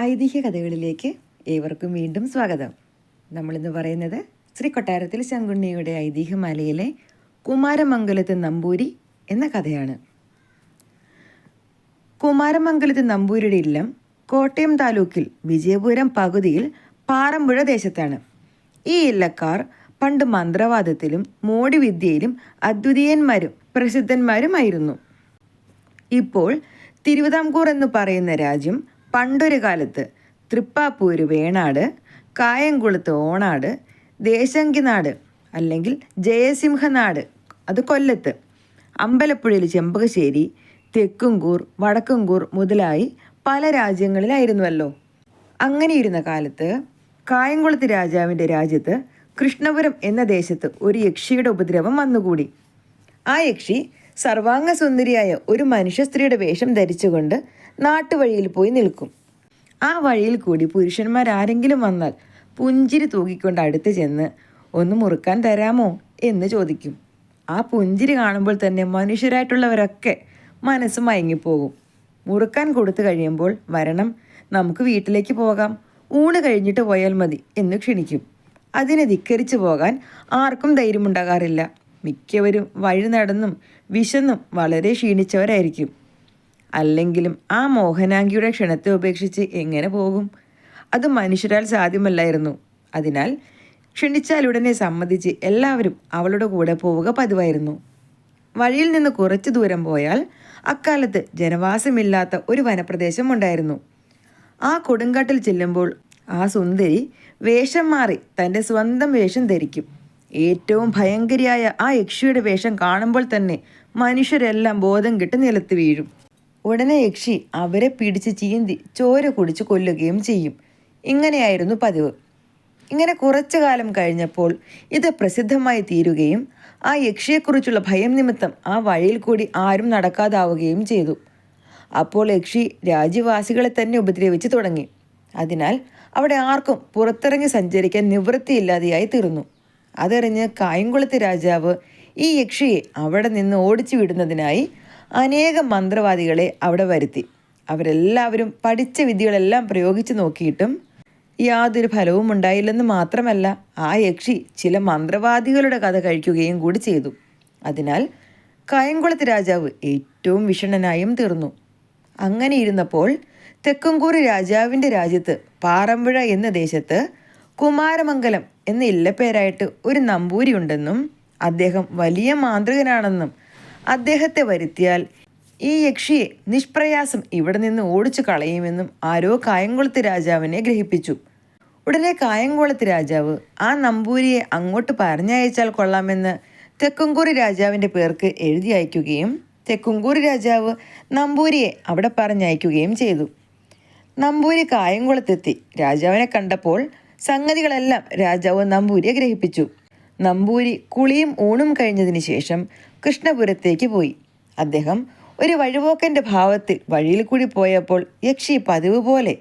ഐതിഹ്യ കഥകളിലേക്ക് ഏവർക്കും വീണ്ടും സ്വാഗതം. നമ്മളിന്ന് പറയുന്നത് ശ്രീ കൊട്ടാരത്തിൽ ശങ്കുണ്ണിയുടെ ഐതിഹ്യമാലയിലെ കുമാരമംഗലത്ത് നമ്പൂരി എന്ന കഥയാണ്. കുമാരമംഗലത്ത് നമ്പൂരിയുടെ ഇല്ലം കോട്ടയം താലൂക്കിൽ വിജയപുരം പകുതിയിൽ പാറമ്പുഴ ദേശത്താണ്. ഈ ഇല്ലക്കാർ പണ്ട് മന്ത്രവാദത്തിലും മോടിവിദ്യയിലും അദ്വിതീയന്മാരും പ്രസിദ്ധന്മാരുമായിരുന്നു. ഇപ്പോൾ തിരുവിതാംകൂർ എന്ന് പറയുന്ന രാജ്യം പണ്ടൊരു കാലത്ത് തൃപ്പാപ്പൂര് വേണാട് കായംകുളത്ത് ഓണാട് ദേശങ്കിനാട് അല്ലെങ്കിൽ ജയസിംഹനാട് അത് കൊല്ലത്ത് അമ്പലപ്പുഴയിൽ ചെമ്പകശ്ശേരി തെക്കുംകൂർ വടക്കുംകൂർ മുതലായി പല രാജ്യങ്ങളിലായിരുന്നുവല്ലോ. അങ്ങനെയിരുന്ന കാലത്ത് കായംകുളത്ത് രാജാവിന്റെ രാജ്യത്ത് കൃഷ്ണപുരം എന്ന ദേശത്ത് ഒരു യക്ഷിയുടെ ഉപദ്രവം വന്നുകൂടി. ആ യക്ഷി സർവാംഗസുന്ദരിയായ ഒരു മനുഷ്യ സ്ത്രീയുടെ വേഷം ധരിച്ചുകൊണ്ട് നാട്ടുവഴിയിൽ പോയി നിൽക്കും. ആ വഴിയിൽ കൂടി പുരുഷന്മാർ ആരെങ്കിലും വന്നാൽ പുഞ്ചിരി തൂക്കിക്കൊണ്ട് അടുത്ത് ചെന്ന് ഒന്ന് മുറുക്കാൻ തരാമോ? എന്ന് ചോദിക്കും. ആ പുഞ്ചിരി കാണുമ്പോൾ തന്നെ മനുഷ്യരായിട്ടുള്ളവരൊക്കെ മനസ്സ് മയങ്ങിപ്പോകും. മുറുക്കാൻ കൊടുത്തു കഴിയുമ്പോൾ വരണം നമുക്ക് വീട്ടിലേക്ക് പോകാം. ഊണ് കഴിഞ്ഞിട്ട് പോയാൽ മതി എന്ന് ക്ഷണിക്കും. അതിനെ ധിക്കരിച്ചു പോകാൻ ആർക്കും ധൈര്യമുണ്ടാകാറില്ല. മിക്കവരും വഴി നടന്നും വിശന്നും വളരെ ക്ഷീണിച്ചവരായിരിക്കും. അല്ലെങ്കിലും ആ മോഹനാംഗിയുടെ ക്ഷണത്തെ ഉപേക്ഷിച്ച് എങ്ങനെ പോകും? അത് മനുഷ്യരാൽ സാധ്യമല്ലായിരുന്നു. അതിനാൽ ക്ഷണിച്ചാലുടനെ സമ്മതിച്ച് എല്ലാവരും അവളുടെ കൂടെ പോവുക പതിവായിരുന്നു. വഴിയിൽ നിന്ന് കുറച്ച് ദൂരം പോയാൽ അക്കാലത്ത് ജനവാസമില്ലാത്ത ഒരു വനപ്രദേശം ഉണ്ടായിരുന്നു. ആ കൊടുങ്കാട്ടിൽ ചെല്ലുമ്പോൾ ആ സുന്ദരി വേഷം മാറി തന്റെ സ്വന്തം വേഷം ധരിക്കും. ഏറ്റവും ഭയങ്കരിയായ ആ യക്ഷിയുടെ വേഷം കാണുമ്പോൾ തന്നെ മനുഷ്യരെല്ലാം ബോധം കെട്ട് നിലത്ത് വീഴും. ഉടനെ യക്ഷി അവരെ പിടിച്ച് ചീന്തി ചോര കുടിച്ച് കൊല്ലുകയും ചെയ്യും. ഇങ്ങനെയായിരുന്നു പതിവ്. ഇങ്ങനെ കുറച്ചു കാലം കഴിഞ്ഞപ്പോൾ ഇത് പ്രസിദ്ധമായി തീരുകയും ആ യക്ഷിയെക്കുറിച്ചുള്ള ഭയം നിമിത്തം ആ വഴിയിൽ കൂടി ആരും നടക്കാതാവുകയും ചെയ്തു. അപ്പോൾ യക്ഷി രാജ്യവാസികളെ തന്നെ ഉപദ്രവിച്ച് തുടങ്ങി. അതിനാൽ അവിടെ ആർക്കും പുറത്തിറങ്ങി സഞ്ചരിക്കാൻ നിവൃത്തിയില്ലാതെയായി തീർന്നു. അതറിഞ്ഞ് കായംകുളത്ത് രാജാവ് ഈ യക്ഷിയെ അവിടെ നിന്ന് ഓടിച്ചു വിടുന്നതിനായി അനേകം മന്ത്രവാദികളെ അവിടെ വരുത്തി. അവരെല്ലാവരും പഠിച്ച വിദ്യകളെല്ലാം പ്രയോഗിച്ചു നോക്കിയിട്ടും യാതൊരു ഫലവും ഉണ്ടായില്ലെന്ന് മാത്രമല്ല ആ യക്ഷി ചില മന്ത്രവാദികളുടെ കഥ കഴിക്കുകയും കൂടി ചെയ്തു. അതിനാൽ കായംകുളത്ത് രാജാവ് ഏറ്റവും വിഷണനായും തീർന്നു. അങ്ങനെ ഇരുന്നപ്പോൾ തെക്കുംകൂറി രാജാവിന്റെ രാജ്യത്ത് പാറമ്പുഴ എന്ന ദേശത്ത് കുമാരമംഗലം എന്ന ഇല്ലപ്പേരായിട്ട് ഒരു നമ്പൂരി ഉണ്ടെന്നും അദ്ദേഹം വലിയ മാന്ത്രികനാണെന്നും അദ്ദേഹത്തെ വരുത്തിയാൽ ഈ യക്ഷിയെ നിഷ്പ്രയാസം ഇവിടെ നിന്ന് ഓടിച്ചു കളയുമെന്നും ആരോ കായംകുളത്ത് രാജാവിനെ ഗ്രഹിപ്പിച്ചു. ഉടനെ കായംകുളത്ത് രാജാവ് ആ നമ്പൂരിയെ അങ്ങോട്ട് പറഞ്ഞയച്ചാൽ കൊള്ളാമെന്ന് തെക്കുംകൂറി രാജാവിന്റെ പേർക്ക് എഴുതി അയക്കുകയും തെക്കുംകൂറി രാജാവ് നമ്പൂരിയെ അവിടെ പറഞ്ഞയക്കുകയും ചെയ്തു. നമ്പൂരി കായംകുളത്തെത്തി. രാജാവിനെ കണ്ടപ്പോൾ സംഗതികളെല്ലാം രാജാവ് നമ്പൂരിയെ ഗ്രഹിപ്പിച്ചു. നമ്പൂരി കുളിയും ഊണും കഴിഞ്ഞതിന് ശേഷം കൃഷ്ണപുരത്തേക്ക് പോയി. അദ്ദേഹം ഒരു വഴിപോക്കന്റെ ഭാവത്തിൽ വഴിയിൽ കൂടി പോയപ്പോൾ യക്ഷി പതിവ് പോലെ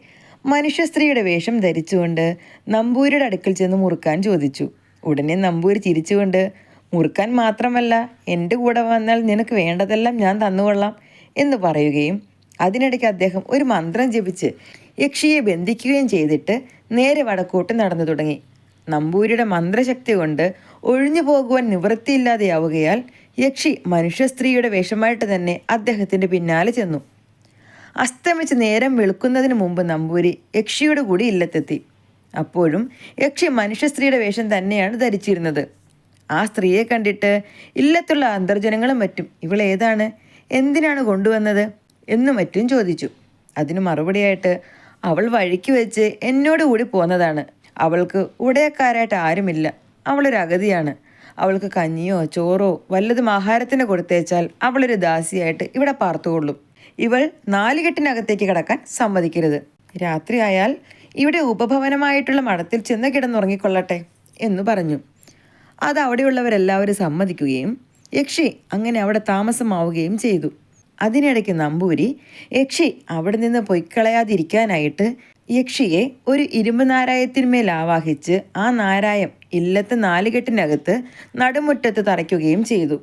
മനുഷ്യ സ്ത്രീയുടെ വേഷം ധരിച്ചുകൊണ്ട് നമ്പൂരിയുടെ അടുക്കൽ ചെന്ന് മുറുക്കാൻ ചോദിച്ചു. ഉടനെ നമ്പൂരി ചിരിച്ചുകൊണ്ട് മുറുക്കാൻ മാത്രമല്ല എന്റെ കൂടെ വന്നാൽ നിനക്ക് വേണ്ടതെല്ലാം ഞാൻ തന്നുകൊള്ളാം എന്ന് പറയുകയും അതിനിടയ്ക്ക് അദ്ദേഹം ഒരു മന്ത്രം ജപിച്ച് യക്ഷിയെ ബന്ധിക്കുകയും ചെയ്തിട്ട് നേരെ വടക്കോട്ട് നടന്നു തുടങ്ങി. നമ്പൂരിയുടെ മന്ത്രശക്തി കൊണ്ട് ഒഴിഞ്ഞു പോകുവാൻ നിവൃത്തിയില്ലാതെയാവുകയാൽ യക്ഷി മനുഷ്യ സ്ത്രീയുടെ വേഷമായിട്ട് തന്നെ അദ്ദേഹത്തിന്റെ പിന്നാലെ ചെന്നു. അസ്തമിച്ച് നേരം വെളുക്കുന്നതിന് മുമ്പ് നമ്പൂരി യക്ഷിയുടെ കൂടി ഇല്ലത്തെത്തി. അപ്പോഴും യക്ഷി മനുഷ്യ സ്ത്രീയുടെ വേഷം തന്നെയാണ് ധരിച്ചിരുന്നത്. ആ സ്ത്രീയെ കണ്ടിട്ട് ഇല്ലത്തുള്ള അന്തർജനങ്ങളും മറ്റും ഇവളേതാണ് എന്തിനാണ് കൊണ്ടുവന്നത്? എന്നും മറ്റും ചോദിച്ചു. അതിന് മറുപടിയായിട്ട് അവൾ വഴിക്ക് വെച്ച് എന്നോട് കൂടി പോന്നതാണ്. അവൾക്ക് ഉടയക്കാരായിട്ട് ആരുമില്ല. അവളൊരു അഗതിയാണ്. അവൾക്ക് കഞ്ഞിയോ ചോറോ വല്ലതും ആഹാരത്തിന് കൊടുത്തേച്ചാൽ അവളൊരു ദാസിയായിട്ട് ഇവിടെ പാർത്തുകൊള്ളും. ഇവൾ നാലുകെട്ടിനകത്തേക്ക് കടക്കാൻ സമ്മതിക്കരുത്. രാത്രിയായാൽ ഇവിടെ ഉപഭവനമായിട്ടുള്ള മഠത്തിൽ ചെന്ന് കിടന്നുറങ്ങിക്കൊള്ളട്ടെ എന്ന് പറഞ്ഞു. അത് അവിടെയുള്ളവരെല്ലാവരും സമ്മതിക്കുകയും യക്ഷി അങ്ങനെ അവിടെ താമസമാവുകയും ചെയ്തു. അതിനിടയ്ക്ക് നമ്പൂരി യക്ഷി അവിടെ നിന്ന് പൊയ്ക്കളയാതിരിക്കാനായിട്ട് യക്ഷിയെ ഒരു ഇരുമ്പ് നാരായത്തിന്മേൽ ആവാഹിച്ച് ആ നാരായം ഇല്ലത്തെ നാലുകെട്ടിനകത്ത് നടുമുറ്റത്ത് തറയ്ക്കുകയും ചെയ്തു.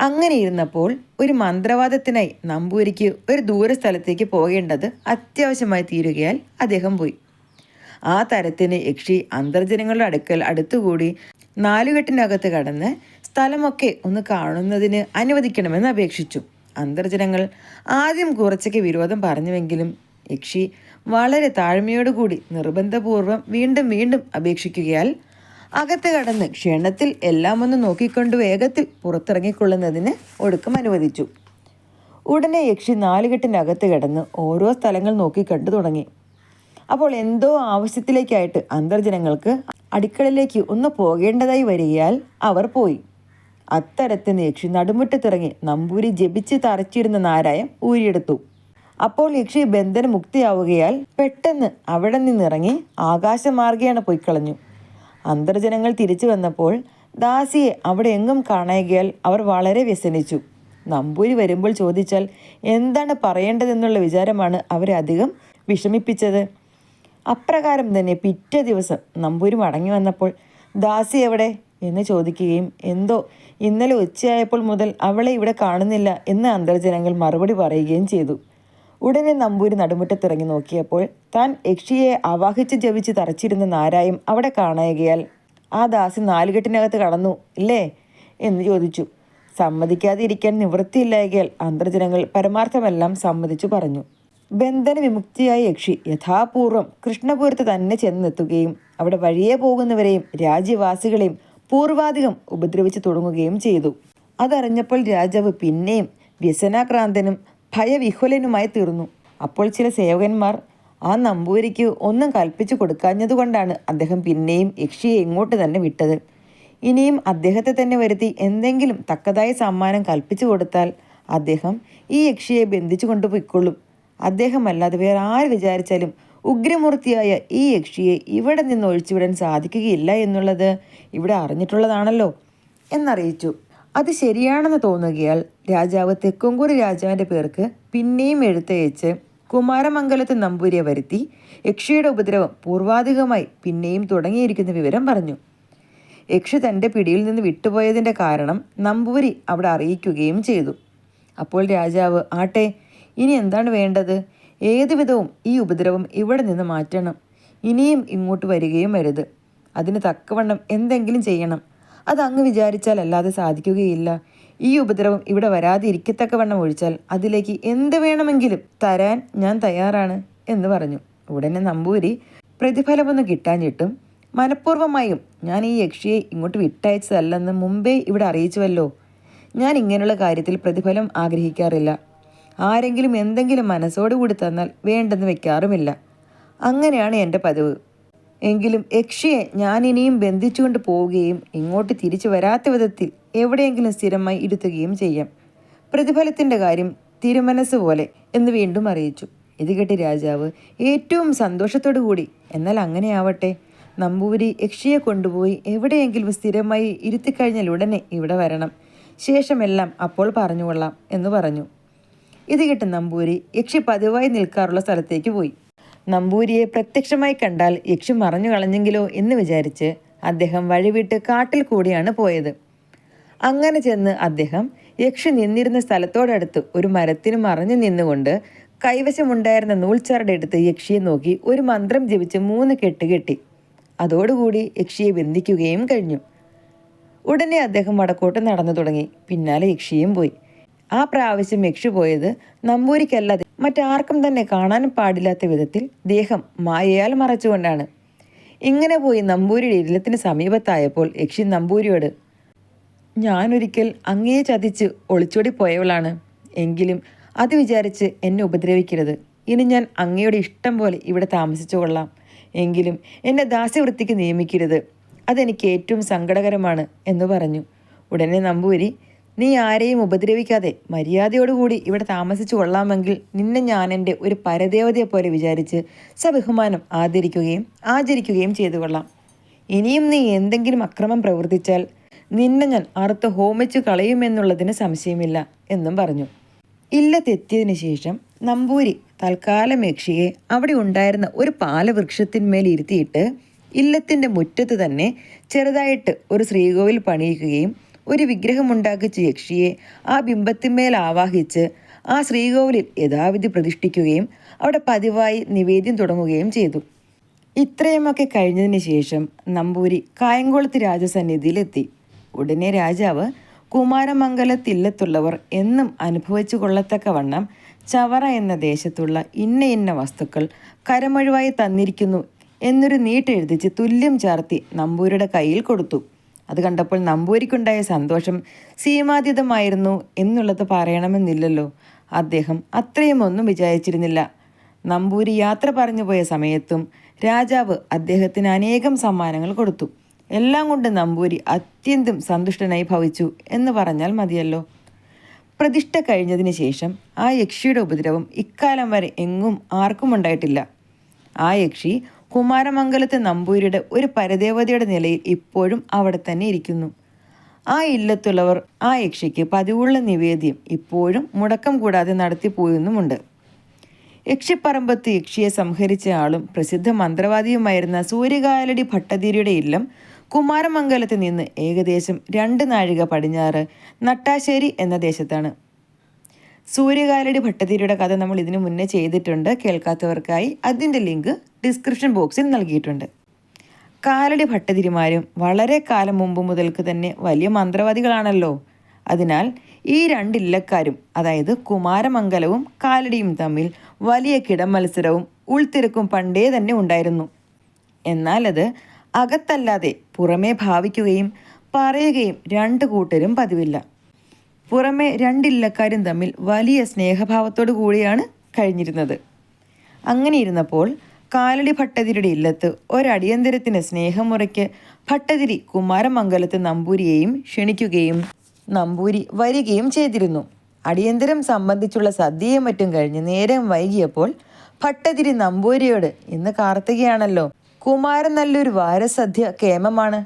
അങ്ങനെ ഇരുന്നപ്പോൾ ഒരു മന്ത്രവാദത്തിനായി നമ്പൂരിക്ക് ഒരു ദൂരസ്ഥലത്തേക്ക് പോകേണ്ടത് അത്യാവശ്യമായി തീരുകയാൽ അദ്ദേഹം പോയി. ആ തരത്തിന് യക്ഷി അന്തർജനങ്ങളുടെ അടുക്കൽ അടുത്തുകൂടി നാലുകെട്ടിനകത്ത് കടന്ന് സ്ഥലമൊക്കെ ഒന്ന് കാണുന്നതിന് അനുവദിക്കണമെന്ന് അപേക്ഷിച്ചു. അന്തർജനങ്ങൾ ആദ്യം കുറച്ചൊക്കെ വിരോധം പറഞ്ഞുവെങ്കിലും യക്ഷി വളരെ താഴ്മയോടുകൂടി നിർബന്ധപൂർവം വീണ്ടും വീണ്ടും അപേക്ഷിക്കുകയാൽ അകത്ത് കടന്ന് ക്ഷണത്തിൽ എല്ലാം ഒന്ന് നോക്കിക്കൊണ്ട് വേഗത്തിൽ പുറത്തിറങ്ങിക്കൊള്ളുന്നതിന് ഒടുക്കം അനുവദിച്ചു. ഉടനെ യക്ഷി നാലുകെട്ടിനകത്ത് കിടന്ന് ഓരോ സ്ഥലങ്ങൾ നോക്കി കണ്ടു തുടങ്ങി. അപ്പോൾ എന്തോ ആവശ്യത്തിലേക്കായിട്ട് അന്തർജനങ്ങൾക്ക് അടുക്കളയിലേക്ക് ഒന്ന് പോകേണ്ടതായി വരികയാൽ അവർ പോയി. അത്തരത്തിന് യക്ഷി നടുമുറ്റത്തിറങ്ങി നമ്പൂരി ജപിച്ച് തറച്ചിരുന്ന നാരായം ഊരിയെടുത്തു. അപ്പോൾ യക്ഷി ബന്ധന മുക്തിയാവുകയാൽ പെട്ടെന്ന് അവിടെ നിന്നിറങ്ങി ആകാശമാർഗേണ പോയിക്കളഞ്ഞു. അന്തർജനങ്ങൾ തിരിച്ചു വന്നപ്പോൾ ദാസിയെ അവിടെ എങ്ങും കാണായികയാൽ അവർ വളരെ വ്യസനിച്ചു. നമ്പൂരി വരുമ്പോൾ ചോദിച്ചാൽ എന്താണ് പറയേണ്ടതെന്നുള്ള വിചാരമാണ് അവരെ അധികം വിഷമിപ്പിച്ചത്. അപ്രകാരം തന്നെ പിറ്റേ ദിവസം നമ്പൂരി മടങ്ങി വന്നപ്പോൾ ദാസി എവിടെ? എന്ന് ചോദിക്കുകയും എന്തോ ഇന്നലെ ഉച്ചയായപ്പോൾ മുതൽ അവളെ ഇവിടെ കാണുന്നില്ല എന്ന് അന്തർജനങ്ങൾ മറുപടി പറയുകയും ചെയ്തു. ഉടനെ നമ്പൂരി നടുമുറ്റത്തിറങ്ങി നോക്കിയപ്പോൾ താൻ യക്ഷിയെ ആവാഹിച്ച് ജപിച്ച് തറച്ചിരുന്ന നാരായും അവിടെ കാണുകയാൽ ആ ദാസി നാലുകെട്ടിനകത്ത് കടന്നു ഇല്ലേ? എന്ന് ചോദിച്ചു. സമ്മതിക്കാതെ ഇരിക്കാൻ നിവൃത്തിയില്ലായകയാൽ അന്തർജനങ്ങൾ പരമാർത്ഥമെല്ലാം സമ്മതിച്ചു പറഞ്ഞു. ബന്ധന വിമുക്തിയായ യക്ഷി യഥാപൂർവം കൃഷ്ണപുരത്ത് തന്നെ ചെന്നെത്തുകയും അവിടെ വഴിയെ പോകുന്നവരെയും രാജ്യവാസികളെയും പൂർവാധികം ഉപദ്രവിച്ചു തുടങ്ങുകയും ചെയ്തു. അതറിഞ്ഞപ്പോൾ രാജാവ് പിന്നെയും വ്യസനാക്രാന്തനും ഭയവിഹുലനുമായി തീർന്നു. അപ്പോൾ ചില സേവകന്മാർ ആ നമ്പൂരിക്ക് ഒന്നും കൽപ്പിച്ചു കൊടുക്കാഞ്ഞതുകൊണ്ടാണ് അദ്ദേഹം പിന്നെയും യക്ഷിയെ ഇങ്ങോട്ട് തന്നെ വിട്ടത്. ഇനിയും അദ്ദേഹത്തെ തന്നെ വരുത്തി എന്തെങ്കിലും തക്കതായ സമ്മാനം കൽപ്പിച്ചു കൊടുത്താൽ അദ്ദേഹം ഈ യക്ഷിയെ ബന്ധിച്ചു കൊണ്ടുപോയിക്കൊള്ളും. അദ്ദേഹമല്ലാതെ വേറെ ആര് വിചാരിച്ചാലും ഉഗ്രമൂർത്തിയായ ഈ യക്ഷിയെ ഇവിടെ നിന്ന് ഒഴിച്ചുവിടാൻ സാധിക്കുകയില്ല എന്നുള്ളത് ഇവിടെ അറിഞ്ഞിട്ടുള്ളതാണല്ലോ എന്നറിയിച്ചു. അത് ശരിയാണെന്ന് തോന്നുകയാൽ രാജാവ് തെക്കുംകൂറി രാജാവിന്റെ പേർക്ക് പിന്നെയും എഴുത്തയച്ച് കുമാരമംഗലത്ത് നമ്പൂരിയെ വരുത്തി യക്ഷിയുടെ ഉപദ്രവം പൂർവാധികമായി പിന്നെയും തുടങ്ങിയിരിക്കുന്ന വിവരം പറഞ്ഞു. യക്ഷി തന്റെ പിടിയിൽ നിന്ന് വിട്ടുപോയതിന്റെ കാരണം നമ്പൂരി അവിടെ അറിയിക്കുകയും ചെയ്തു. അപ്പോൾ രാജാവ് ആട്ടെ ഇനി എന്താണ് വേണ്ടത്? ഏതുവിധവും ഈ ഉപദ്രവം ഇവിടെ നിന്ന് മാറ്റണം. ഇനിയും ഇങ്ങോട്ട് വരികയും വരുത് അതിന് തക്കവണ്ണം എന്തെങ്കിലും ചെയ്യണം. അത് അങ്ങ് വിചാരിച്ചാൽ അല്ലാതെ സാധിക്കുകയില്ല. ഈ ഉപദ്രവം ഇവിടെ വരാതെ ഇരിക്കത്തക്കവണ്ണം ഒഴിച്ചാൽ അതിലേക്ക് എന്ത് വേണമെങ്കിലും തരാൻ ഞാൻ തയ്യാറാണ് എന്ന് പറഞ്ഞു. ഉടനെ നമ്പൂരി പ്രതിഫലമൊന്നും കിട്ടാഞ്ഞിട്ടും മനഃപൂർവമായും ഞാൻ ഈ യക്ഷിയെ ഇങ്ങോട്ട് വിട്ടയച്ചതല്ലെന്ന് മുമ്പേ ഇവിടെ അറിയിച്ചുവല്ലോ. ഞാൻ ഇങ്ങനെയുള്ള കാര്യത്തിൽ പ്രതിഫലം ആഗ്രഹിക്കാറില്ല. ആരെങ്കിലും എന്തെങ്കിലും മനസ്സോടുകൂടി തന്നാൽ വേണ്ടെന്ന് വെക്കാറുമില്ല. അങ്ങനെയാണ് എന്റെ പതിവ്. എങ്കിലും യക്ഷിയെ ഞാൻ ഇനിയും ബന്ധിച്ചുകൊണ്ട് പോവുകയും ഇങ്ങോട്ട് തിരിച്ചു വരാത്ത വിധത്തിൽ എവിടെയെങ്കിലും സ്ഥിരമായി ഇരുത്തുകയും ചെയ്യാം. പ്രതിഫലത്തിന്റെ കാര്യം തിരുമനസ് പോലെ എന്ന് വീണ്ടും അറിയിച്ചു. ഇത് കേട്ട് രാജാവ് ഏറ്റവും സന്തോഷത്തോടു കൂടി എന്നാൽ അങ്ങനെയാവട്ടെ നമ്പൂരി യക്ഷിയെ കൊണ്ടുപോയി എവിടെയെങ്കിലും സ്ഥിരമായി ഇരുത്തിക്കഴിഞ്ഞാൽ ഉടനെ ഇവിടെ വരണം. ശേഷമെല്ലാം അപ്പോൾ പറഞ്ഞുകൊള്ളാം എന്ന് പറഞ്ഞു. ഇത് കേട്ട് നമ്പൂരി യക്ഷി പതിവായി നിൽക്കാറുള്ള സ്ഥലത്തേക്ക് പോയി. നമ്പൂരിയെ പ്രത്യക്ഷമായി കണ്ടാൽ യക്ഷി മറഞ്ഞു കളഞ്ഞെങ്കിലോ എന്ന് വിചാരിച്ച് അദ്ദേഹം വഴിവിട്ട് കാട്ടിൽ കൂടിയാണ് പോയത്. അങ്ങനെ ചെന്ന് അദ്ദേഹം യക്ഷി നിന്നിരുന്ന സ്ഥലത്തോടടുത്ത് ഒരു മരത്തിന് മറഞ്ഞു നിന്നുകൊണ്ട് കൈവശമുണ്ടായിരുന്ന നൂൽച്ചരട് എടുത്ത് യക്ഷിയെ നോക്കി ഒരു മന്ത്രം ജപിച്ച് മൂന്ന് കെട്ട് കെട്ടി. അതോടുകൂടി യക്ഷിയെ ബന്ധിക്കുകയും കഴിഞ്ഞു. ഉടനെ അദ്ദേഹം വടക്കോട്ട് നടന്നു തുടങ്ങി. പിന്നാലെ യക്ഷിയും പോയി. ആ പ്രാവശ്യം യക്ഷി പോയത് നമ്പൂരിക്കല്ലാതെ മറ്റാർക്കും തന്നെ കാണാനും പാടില്ലാത്ത വിധത്തിൽ ദേഹം മായയാൽ മറച്ചുകൊണ്ടാണ്. ഇങ്ങനെ പോയി നമ്പൂരിയുടെ ഇല്ലത്തിന് സമീപത്തായപ്പോൾ യക്ഷി നമ്പൂരിയോട് ഞാനൊരിക്കൽ അങ്ങേ ചതിച്ച് ഒളിച്ചോടി പോയവളാണ്. എങ്കിലും അത് വിചാരിച്ച് എന്നെ ഉപദ്രവിക്കരുത്. ഇനി ഞാൻ അങ്ങയുടെ ഇഷ്ടം പോലെ ഇവിടെ താമസിച്ചു കൊള്ളാം. എങ്കിലും എന്നെ ദാസ്യവൃത്തിക്ക് നിയമിക്കരുത്. അതെനിക്ക് ഏറ്റവും സങ്കടകരമാണ് എന്ന് പറഞ്ഞു. ഉടനെ നമ്പൂരി നീ ആരെയും ഉപദ്രവിക്കാതെ മര്യാദയോടുകൂടി ഇവിടെ താമസിച്ചു കൊള്ളാമെങ്കിൽ നിന്നെ ഞാൻ എന്റെ ഒരു പരദേവതയെ പോലെ വിചാരിച്ച് സബഹുമാനം ആദരിക്കുകയും ആചരിക്കുകയും ചെയ്തു കൊള്ളാം. ഇനിയും നീ എന്തെങ്കിലും അക്രമം പ്രവർത്തിച്ചാൽ നിന്നെ ഞാൻ അറുത്ത് ഹോമിച്ചു കളയുമെന്നുള്ളതിന് സംശയമില്ല എന്നും പറഞ്ഞു. ഇല്ല തെറ്റിയതിന് ശേഷം നമ്പൂരി തൽക്കാലം യക്ഷിയെ അവിടെ ഉണ്ടായിരുന്ന ഒരു പാലവൃക്ഷത്തിന്മേൽ ഇരുത്തിയിട്ട് ഇല്ലത്തിന്റെ മുറ്റത്ത് തന്നെ ചെറുതായിട്ട് ഒരു ശ്രീകോവിൽ പണിയിക്കുകയും ഒരു വിഗ്രഹമുണ്ടാക്കിച്ച് യക്ഷിയെ ആ ബിംബത്തിന്മേൽ ആവാഹിച്ച് ആ ശ്രീകോവിലിൽ യഥാവിധി പ്രതിഷ്ഠിക്കുകയും അവിടെ പതിവായി നിവേദ്യം തുടങ്ങുകയും ചെയ്തു. ഇത്രയുമൊക്കെ കഴിഞ്ഞതിന് ശേഷം നമ്പൂരി കായംകുളത്ത് രാജസന്നിധിയിലെത്തി. ഉടനെ രാജാവ് കുമാരമംഗലത്തില്ലത്തുള്ളവർ എന്നും അനുഭവിച്ചു കൊള്ളത്തക്കവണ്ണം ചവറ എന്ന ദേശത്തുള്ള ഇന്ന ഇന്ന വസ്തുക്കൾ കരമഴുവായി തന്നിരിക്കുന്നു എന്നൊരു നീട്ടെഴുതിച്ച് തുല്യം ചാർത്തി നമ്പൂരിയുടെ കയ്യിൽ കൊടുത്തു. അത് കണ്ടപ്പോൾ നമ്പൂരിക്കുണ്ടായ സന്തോഷം സീമാതീതമായിരുന്നു എന്നുള്ളത് പറയണമെന്നില്ലല്ലോ. അദ്ദേഹം അത്രയും ഒന്നും വിചാരിച്ചിരുന്നില്ല. നമ്പൂരി യാത്ര പറഞ്ഞു പോയ സമയത്തും രാജാവ് അദ്ദേഹത്തിന് അനേകം സമ്മാനങ്ങൾ കൊടുത്തു. എല്ലാം കൊണ്ട് നമ്പൂരി അത്യന്തം സന്തുഷ്ടനായി ഭവിച്ചു എന്ന് പറഞ്ഞാൽ മതിയല്ലോ. പ്രതിഷ്ഠ കഴിഞ്ഞതിന് ശേഷം ആ യക്ഷിയുടെ ഉപദ്രവം ഇക്കാലം വരെ എങ്ങും ആർക്കും ഉണ്ടായിട്ടില്ല. ആ യക്ഷി കുമാരമംഗലത്തെ നമ്പൂരിയുടെ ഒരു പരദേവതയുടെ നിലയിൽ ഇപ്പോഴും അവിടെ തന്നെ ഇരിക്കുന്നു. ആ ഇല്ലത്തുള്ളവർ ആ യക്ഷിക്ക് പതിവുള്ള നിവേദ്യം ഇപ്പോഴും മുടക്കം കൂടാതെ നടത്തിപ്പോയെന്നുമുണ്ട് യക്ഷിപ്പറമ്പത്ത് യക്ഷിയെ സംഹരിച്ച ആളും പ്രസിദ്ധ മന്ത്രവാദിയുമായിരുന്ന സൂര്യകാലടി ഭട്ടതിരിയുടെ ഇല്ലം കുമാരമംഗലത്ത് നിന്ന് ഏകദേശം രണ്ട് നാഴിക പടിഞ്ഞാറ് നട്ടാശ്ശേരി എന്ന ദേശത്താണ്. സൂര്യകാലടി ഭട്ടതിരിയുടെ കഥ നമ്മൾ ഇതിനു മുന്നേ ചെയ്തിട്ടുണ്ട്. കേൾക്കാത്തവർക്കായി അതിന്റെ ലിങ്ക് ഡിസ്ക്രിപ്ഷൻ ബോക്സിൽ നൽകിയിട്ടുണ്ട്. കാലടി ഭട്ടതിരിമാരും വളരെ കാലം മുമ്പ് മുതൽക്ക് തന്നെ വലിയ മന്ത്രവാദികളാണല്ലോ. അതിനാൽ ഈ രണ്ട് ഇല്ലക്കാരും അതായത് കുമാരമംഗലവും കാലടിയും തമ്മിൽ വലിയ കിടമത്സരവും ഉൾത്തിരക്കും പണ്ടേ തന്നെ ഉണ്ടായിരുന്നു. എന്നാൽ അത് അകത്തല്ലാതെ പുറമേ ഭാവിക്കുകയും പറയുകയും രണ്ട് കൂട്ടരും പതിവില്ല. പുറമെ രണ്ടില്ലക്കാരും തമ്മിൽ വലിയ സ്നേഹഭാവത്തോടു കൂടിയാണ് കഴിഞ്ഞിരുന്നത്. അങ്ങനെ ഇരുന്നപ്പോൾ കാലടി ഭട്ടതിരിയുടെ ഇല്ലത്ത് ഒരടിയന്തരത്തിന് സ്നേഹമുറയ്ക്ക് ഭട്ടതിരി കുമാരമംഗലത്ത് നമ്പൂരിയെയും ക്ഷണിക്കുകയും നമ്പൂരി വരികയും ചെയ്തിരുന്നു. അടിയന്തരം സംബന്ധിച്ചുള്ള സദ്യയും മറ്റും കഴിഞ്ഞ് നേരം വൈകിയപ്പോൾ ഭട്ടതിരി നമ്പൂരിയോട് ഇന്ന് കാർത്തികയാണല്ലോ. കുമാരൻ നല്ലൊരു വാരസദ്യ കേമമാണ്.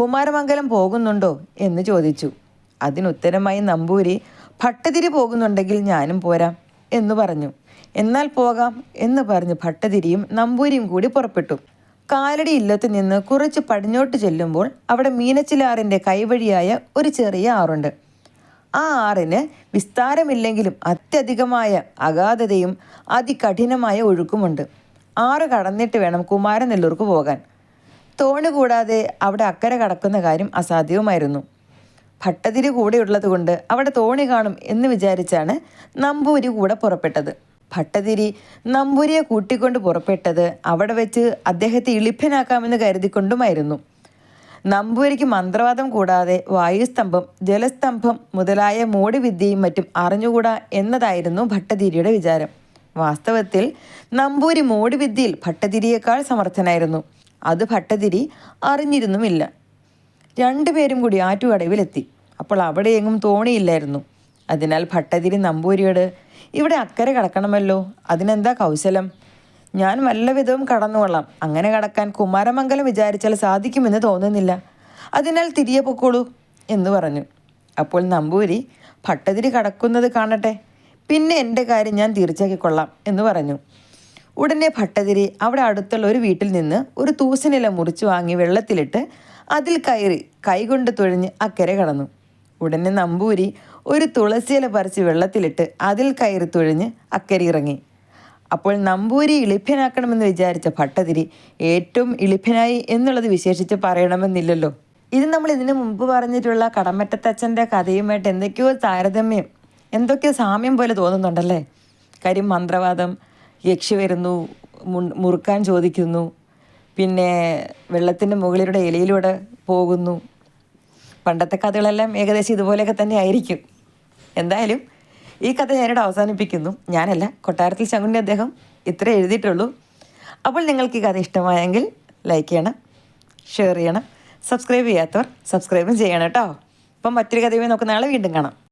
കുമാരമംഗലം പോകുന്നുണ്ടോ? എന്ന് ചോദിച്ചു. അതിനുത്തരമായി നമ്പൂരി ഭട്ടതിരി പോകുന്നുണ്ടെങ്കിൽ ഞാനും പോരാം. എന്ന് പറഞ്ഞു. എന്നാൽ പോകാം എന്ന് പറഞ്ഞ് ഭട്ടതിരിയും നമ്പൂരിയും കൂടി പുറപ്പെട്ടു. കാലടി ഇല്ലത്ത് നിന്ന് കുറച്ച് പടിഞ്ഞോട്ട് ചെല്ലുമ്പോൾ അവിടെ മീനച്ചിലാറിന്റെ കൈവഴിയായ ഒരു ചെറിയ ആറുണ്ട്. ആ ആറിന് വിസ്താരമില്ലെങ്കിലും അത്യധികമായ അഗാധതയും അതികഠിനമായ ഒഴുക്കുമുണ്ട്. ആറ് കടന്നിട്ട് വേണം കുമാരനെല്ലൂർക്ക് പോകാൻ. തോണി കൂടാതെ അവിടെ അക്കരെ കടക്കുന്ന കാര്യം അസാധ്യവുമായിരുന്നു. ഭട്ടതിരി കൂടെയുള്ളത് കൊണ്ട് അവിടെ തോണി കാണും എന്ന് വിചാരിച്ചാണ് നമ്പൂരി കൂടെ പുറപ്പെട്ടത്. ഭട്ടതിരി നമ്പൂരിയെ കൂട്ടിക്കൊണ്ട് പുറപ്പെട്ടത് അവിടെ വെച്ച് അദ്ദേഹത്തെ ഇളിപ്പനാക്കാമെന്ന് കരുതിക്കൊണ്ടുമായിരുന്നു. നമ്പൂരിക്ക് മന്ത്രവാദം കൂടാതെ വായുസ്തംഭം ജലസ്തംഭം മുതലായ മോടിവിദ്യയും മറ്റും അറിഞ്ഞുകൂടാ എന്നതായിരുന്നു ഭട്ടതിരിയുടെ വിചാരം. വാസ്തവത്തിൽ നമ്പൂരി മോടിവിദ്യയിൽ ഭട്ടതിരിയേക്കാൾ സമർത്ഥനായിരുന്നു. അത് ഭട്ടതിരി അറിഞ്ഞിരുന്നുമില്ല. രണ്ടുപേരും കൂടി ആറ്റുകടവിലെത്തി. അപ്പോൾ അവിടെ എങ്ങും തോണിയില്ലായിരുന്നു. അതിനാൽ ഭട്ടതിരി നമ്പൂരിയോട് ഇവിടെ അക്കരെ കടക്കണമല്ലോ അതിനെന്താ കൗശലം? ഞാൻ വല്ലവിധവും കടന്നുകൊള്ളാം അങ്ങനെ കടക്കാൻ കുമാരമംഗലം വിചാരിച്ചാൽ സാധിക്കുമെന്ന് തോന്നുന്നില്ല. അതിനാൽ തിരികെ പൊക്കോളൂ എന്ന് പറഞ്ഞു. അപ്പോൾ നമ്പൂരി ഭട്ടതിരി കടക്കുന്നത് കാണട്ടെ. പിന്നെ എന്റെ കാര്യം ഞാൻ തീർച്ചയാക്കിക്കൊള്ളാം എന്ന് പറഞ്ഞു. ഉടനെ ഭട്ടതിരി അവിടെ അടുത്തുള്ള ഒരു വീട്ടിൽ നിന്ന് ഒരു തൂസനില മുറിച്ചു വാങ്ങി വെള്ളത്തിലിട്ട് അതിൽ കയറി കൈകൊണ്ട് തുഴഞ്ഞ് അക്കരെ കടന്നു. ഉടനെ നമ്പൂരി ഒരു തുളസിയില പറിച്ച് വെള്ളത്തിലിട്ട് അതിൽ കയറി തുഴഞ്ഞ് അക്കരെ ഇറങ്ങി. അപ്പോൾ നമ്പൂരി ഇളിഭ്യനാക്കണമെന്ന് വിചാരിച്ച ഭട്ടതിരി ഏറ്റവും ഇളിഭ്യനായി എന്നുള്ളത് വിശേഷിച്ച് പറയണമെന്നില്ലല്ലോ. ഇത് നമ്മൾ ഇതിനു മുമ്പ് പറഞ്ഞിട്ടുള്ള കടമറ്റത്തച്ഛന്റെ കഥയുമായിട്ട് എന്തൊക്കെയോ താരതമ്യം എന്തൊക്കെയോ സാമ്യം പോലെ തോന്നുന്നുണ്ടല്ലേ? കാര്യം മന്ത്രവാദം യക്ഷി വരുന്നു മുറുക്കാൻ ചോദിക്കുന്നു പിന്നെ വെള്ളത്തിന്റെ മുകളിലൂടെ ഇലയിലൂടെ പോകുന്നു. പണ്ടത്തെ കഥകളെല്ലാം ഏകദേശം ഇതുപോലെയൊക്കെ തന്നെ ആയിരിക്കും. എന്തായാലും ഈ കഥ ഞാനിവിടെ അവസാനിപ്പിക്കുന്നു. ഞാനല്ല കൊട്ടാരത്തിൽ ശങ്കുണ്ണി അദ്ദേഹം ഇത്ര എഴുതിയിട്ടുള്ളൂ. അപ്പോൾ നിങ്ങൾക്ക് ഈ കഥ ഇഷ്ടമായെങ്കിൽ ലൈക്ക് ചെയ്യണം ഷെയർ ചെയ്യണം സബ്സ്ക്രൈബ് ചെയ്യാത്തവർ സബ്സ്ക്രൈബും ചെയ്യണം കേട്ടോ. അപ്പം മറ്റൊരു കഥയുമായി നമുക്ക് നാളെ വീണ്ടും കാണാം.